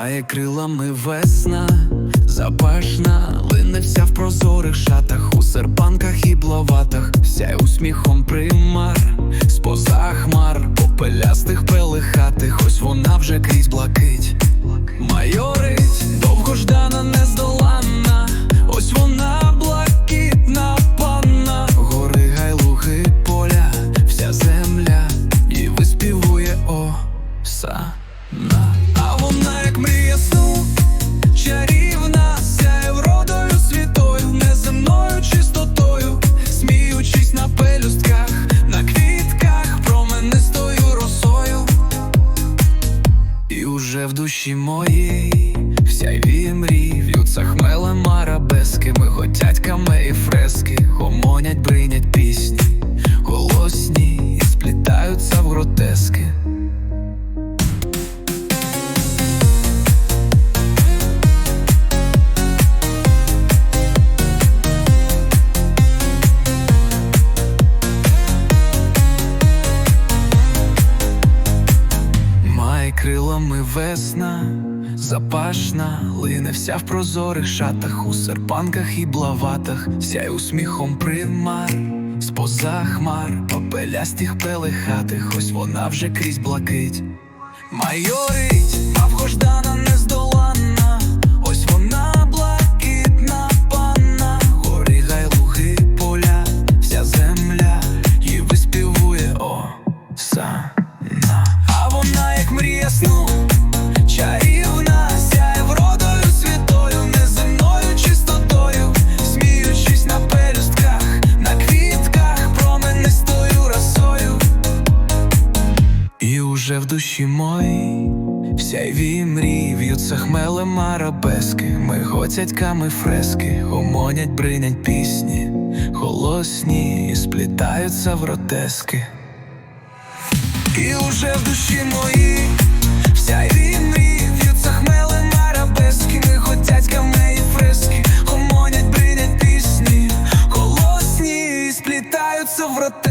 Має крилами весна, запашна, лине вся в прозорих шатах, у серпанках і блаватах, сяй усміхом примар, споза хмар, попелястих пелихатих, ось вона вже крізь блакить. Майорить, довгождана, нездоланна, ось вона блакитна панна, гори гайлуги поля, вся земля, і виспівує осана. Душі моїй всяйві мрій. В'ються хмелем арабески Миготять каме і фрески. Гомонять, бринять пісні. Голосні і сплітаються в гротески Має весна, запашна, лине вся в прозорих шатах, у серпанках і блаватах, сяй усміхом примар, споза хмар, попелястих пелихатих, ось вона вже крізь блакить. Майорить, вже в душі моїй, всяйві мрії в'ються хмелем арабески, миготять ками фрески, гомонять, бринять пісні, голосні і сплітаються в ротески. І уже в душі моїй, всяйві мрії в'ються хмелем арабески, миготять камеї фрески, гомонять, бринять пісні, голосні і сплітаються в ротески.